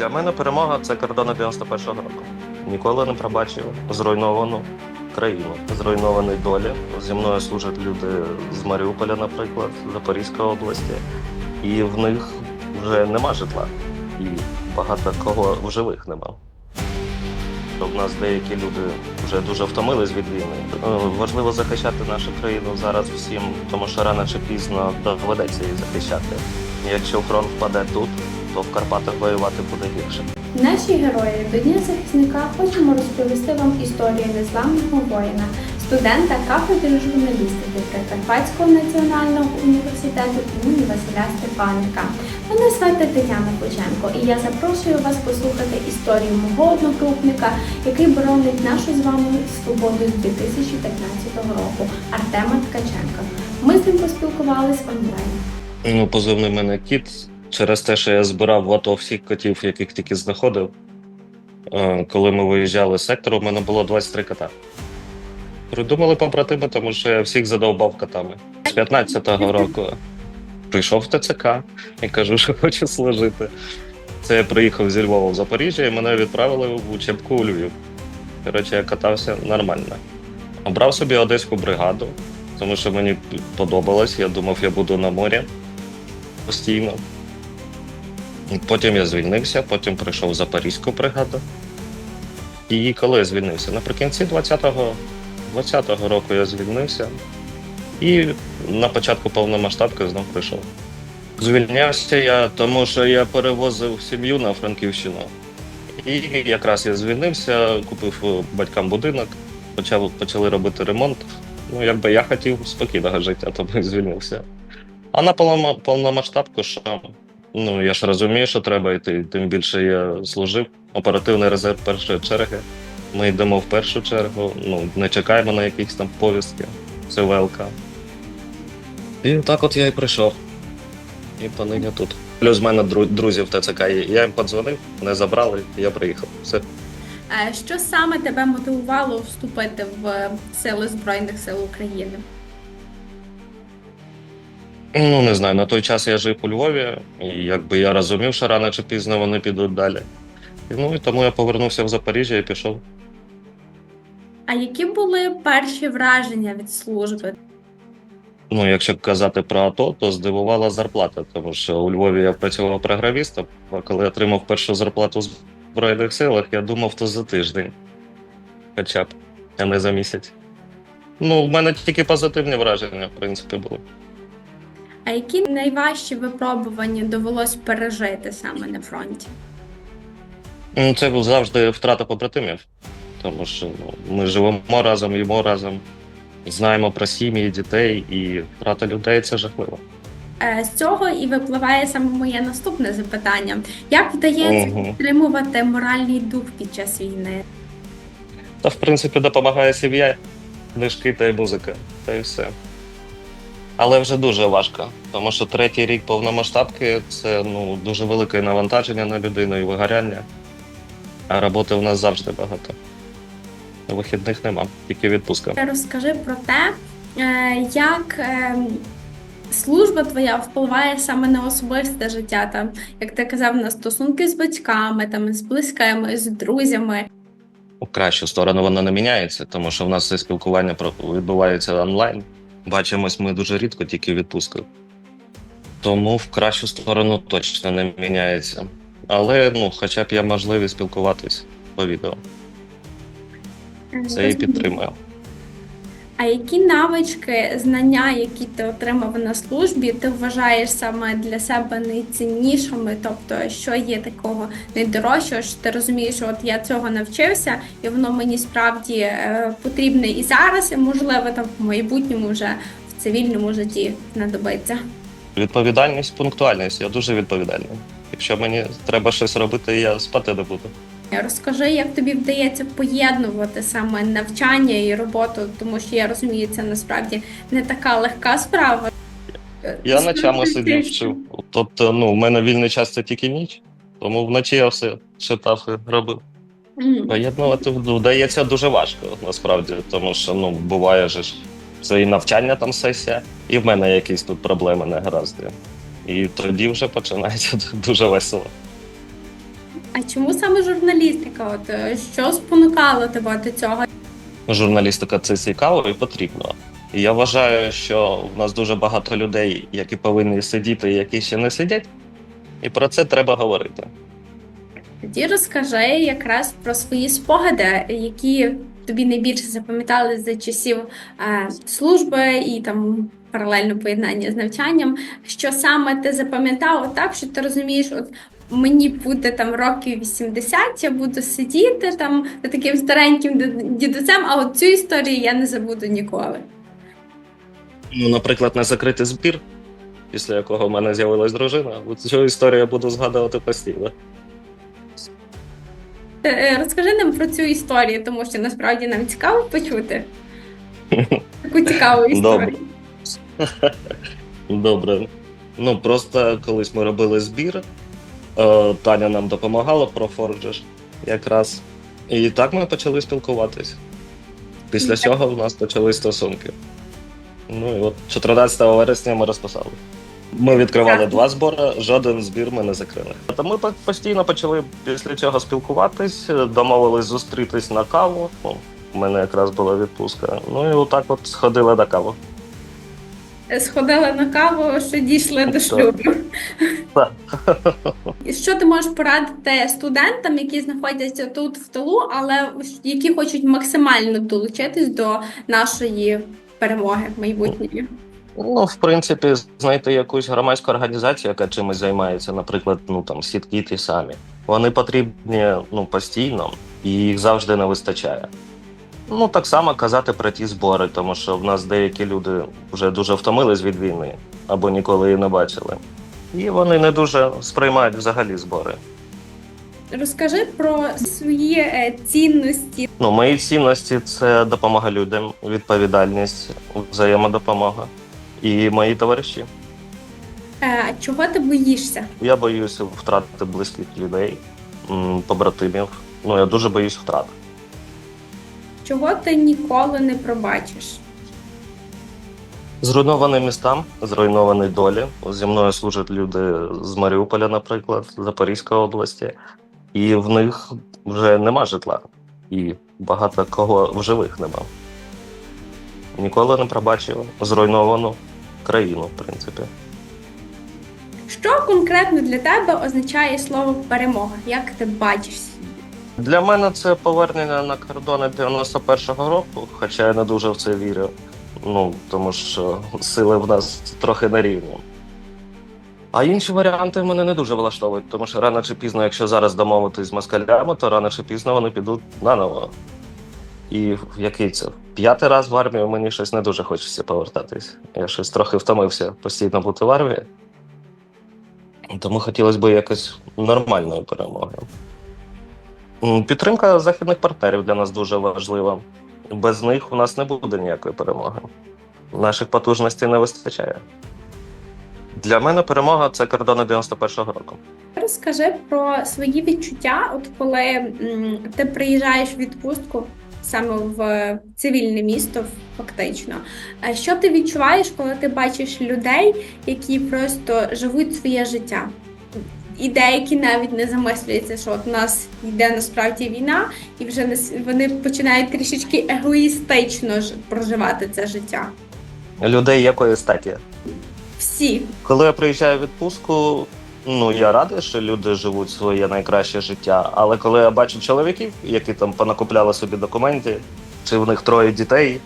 Для мене перемога це кордони 91-го року. Ніколи не пробачив зруйновану країну, зруйновані долі. Зі мною служать люди з Маріуполя, наприклад, Запорізької області, і в них вже нема житла. І багато кого в живих нема. У нас деякі люди вже дуже втомились від війни. Е, Важливо захищати нашу країну зараз всім, тому що рано чи пізно доведеться її захищати. Якщо фронт впаде тут, то в Карпатах воювати буде гірше. Наші герої до Дня захисника хочемо розповісти вам історію незламного воїна, студента кафедри журналістики Прикарпатського національного університету імені Василя Стефаника. Мене звати Тетяна Кученко, і я запрошую вас послухати історію мого одногрупника, який боронить нашу з вами свободу з 2015 року Артема Ткаченка. Ми з ним поспілкувались онлайн. Ну, позивний мене кіт. Через те, що я збирав в АТО всіх котів, яких тільки знаходив. Е, Коли ми виїжджали з сектору, у мене було 23 кота. Придумали побратими, тому що я всіх задовбав котами. З 15-го року прийшов в ТЦК і кажу, що хочу служити. Це я приїхав зі Львова в Запоріжжя і мене відправили в учебку у Львів. Коротше, я катався нормально. Обрав собі одеську бригаду, тому що мені подобалось. Я думав, я буду на морі постійно. Потім я звільнився, потім прийшов в Запорізьку бригаду. І коли я звільнився? Наприкінці 20-го 20-го року я звільнився і на початку повномасштабки знов прийшов. Звільнявся я, тому що я перевозив сім'ю на Франківщину. І якраз я звільнився, купив батькам будинок, почав, почали робити ремонт. Ну, якби я хотів спокійного життя, тому і звільнився. А на повномасштабку, що ну я ж розумію, що треба йти. Тим більше я служив. Оперативний резерв першої черги. Ми йдемо в першу чергу, ну не чекаємо на якісь там повістки. Це ВЛК. І так от я і прийшов. І понині тут. Плюс в мене дру- друзі в ТЦК. Я їм подзвонив, не забрали, я приїхав. Все. Е, Що саме тебе мотивувало вступити в Сили Збройних сил України? Ну, не знаю, на той час я жив у Львові, і якби я розумів, що рано чи пізно вони підуть далі. І, ну і тому я повернувся в Запоріжжя і пішов. А які були перші враження від служби? Ну, якщо казати про АТО, то здивувала зарплата, тому що у Львові я працював програмістом, а коли отримав першу зарплату в Збройних силах, я думав, то за тиждень. Хоча б, а не за місяць. Ну, в мене тільки позитивні враження, в принципі, були. А які найважчі випробування довелось пережити саме на фронті? Ну, це був завжди втрата побратимів, тому що ну, ми живемо разом, їмо разом, знаємо про сім'ї, дітей, і втрата людей це жахливо. Е, З цього і випливає саме моє наступне запитання: як вдається Мгм. підтримувати моральний дух під час війни? Та, в принципі, допомагає сім'я, книжки та й музика, та й все. Але вже дуже важко, тому що третій рік повномасштабки це ну, дуже велике навантаження на людину і вигоряння. А роботи в нас завжди багато. Вихідних нема, тільки відпустка. Розкажи про те, е, як е, служба твоя впливає саме на особисте життя, там, як ти казав, на стосунки з батьками, там, з близькими, з друзями. У кращу сторону воно не міняється, тому що в нас все спілкування відбувається онлайн. Бачимось ми дуже рідко, тільки відпусках. Тому в кращу сторону точно не міняється. Але ну, хоча б є можливість спілкуватись по відео. Це і підтримує. А які навички, знання, які ти отримав на службі, ти вважаєш саме для себе найціннішими? Тобто, що є такого найдорожчого, що ти розумієш, що от я цього навчився, і воно мені справді е, потрібне і зараз, і можливо, там в майбутньому вже в цивільному житті знадобиться. Відповідальність, пунктуальність. Я дуже відповідальний. Якщо мені треба щось робити, я спати не буду. Розкажи, як тобі вдається поєднувати саме навчання і роботу, тому що я розумію, це насправді не така легка справа. Я ночами сидів вчив. Тобто, ну, в мене вільний час це тільки ніч, тому вночі я все читав і робив. Поєднувати вдається дуже важко, насправді, тому що ну, буває же ж це і навчання там сесія, і в мене якісь тут проблеми негаразди. І тоді вже починається дуже весело. А чому саме журналістика? От е, що спонукало тебе до цього? Журналістика це цікаво і потрібно. І я вважаю, що в нас дуже багато людей, які повинні сидіти, які ще не сидять, і про це треба говорити. Тоді розкажи якраз про свої спогади, які тобі найбільше запам'ятали за часів е, служби і там паралельно поєднання з навчанням. Що саме ти запам'ятав так, що ти розумієш, от мені буде там років 80, я буду сидіти там таким стареньким дід- дідусем, а от цю історію я не забуду ніколи. Ну, наприклад, незакритий збір, після якого в мене з'явилась дружина. От Цю історію я буду згадувати постійно. Е, е, Розкажи нам про цю історію, тому що насправді нам цікаво почути таку цікаву історію. Добре. Добре. Ну просто колись ми робили збір. Е, Таня нам допомагала про Форджеш якраз. І так ми почали спілкуватись. Після чого в нас почали стосунки. Ну і от 14 вересня ми розписали. Ми відкривали Так. два збори, жоден збір ми не закрили. Та ми по- постійно почали після цього спілкуватись, домовились зустрітись на каву. Ну, У мене якраз була відпустка. Ну і отак от сходили на каву. Сходили на каву, що дійшли до шлюбу. Так. І Що ти можеш порадити студентам, які знаходяться тут в тилу, але які хочуть максимально долучитись до нашої перемоги майбутньої? Ну, в принципі, знайти якусь громадську організацію, яка чимось займається, наприклад, ну там сітки ті самі. Вони потрібні ну, постійно, і їх завжди не вистачає. Ну, так само казати про ті збори, тому що в нас деякі люди вже дуже втомились від війни або ніколи її не бачили. І вони не дуже сприймають взагалі збори. Розкажи про свої е, цінності. Ну, мої цінності це допомога людям, відповідальність, взаємодопомога і мої товариші. Е, Чого ти боїшся? Я боюся втратити близьких людей, побратимів. Ну, я дуже боюсь втрат. Чого ти ніколи не пробачиш? Зруйновані міста, зруйновані долі. Зі мною служать люди з Маріуполя, наприклад, Запорізької області, і в них вже нема житла. І багато кого в живих нема. Ніколи не пробачив зруйновану країну, в принципі. Що конкретно для тебе означає слово перемога? Як ти бачиш? Для мене це повернення на кордони 91-го року, хоча я не дуже в це вірю. Ну, тому що сили в нас трохи на рівні. А інші варіанти мене не дуже влаштовують, тому що рано чи пізно, якщо зараз домовитись з москалями, то рано чи пізно вони підуть наново. І який це? П'ятий раз в армію мені щось не дуже хочеться повертатись. Я щось трохи втомився постійно бути в армії. Тому хотілося б якось нормальної перемоги. Підтримка західних партнерів для нас дуже важлива. Без них у нас не буде ніякої перемоги. Наших потужностей не вистачає. Для мене перемога це кордони 91-го року. Розкажи про свої відчуття, от коли ти приїжджаєш в відпустку саме в цивільне місто, фактично. Що ти відчуваєш, коли ти бачиш людей, які просто живуть своє життя? І деякі навіть не замислюються, що от у нас йде насправді війна, і вже не вони починають трішечки егоїстично проживати це життя. Людей якої статі? Всі Коли я приїжджаю в відпустку, ну я радий, що люди живуть своє найкраще життя. Але коли я бачу чоловіків, які там понакупляли собі документи, чи в них троє дітей,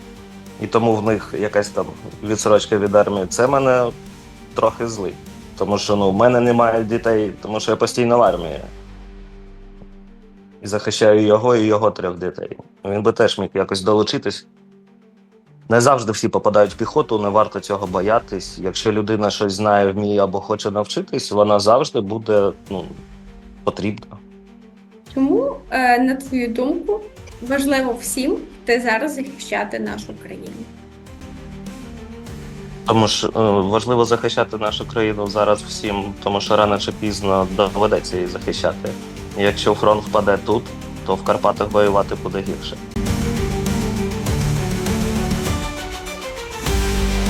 і тому в них якась там відсрочка від армії, це мене трохи злить. Тому що ну, в мене немає дітей, тому що я постійно в армії. І захищаю його і його трьох дітей. Він би теж міг якось долучитись. Не завжди всі попадають в піхоту, не варто цього боятись. Якщо людина щось знає, вміє або хоче навчитись, вона завжди буде ну, потрібна. Чому, е, на твою думку, важливо всім ти зараз захищати нашу країну? Тому що е, важливо захищати нашу країну зараз всім, тому що рано чи пізно доведеться її захищати. Якщо фронт впаде тут, то в Карпатах воювати буде гірше.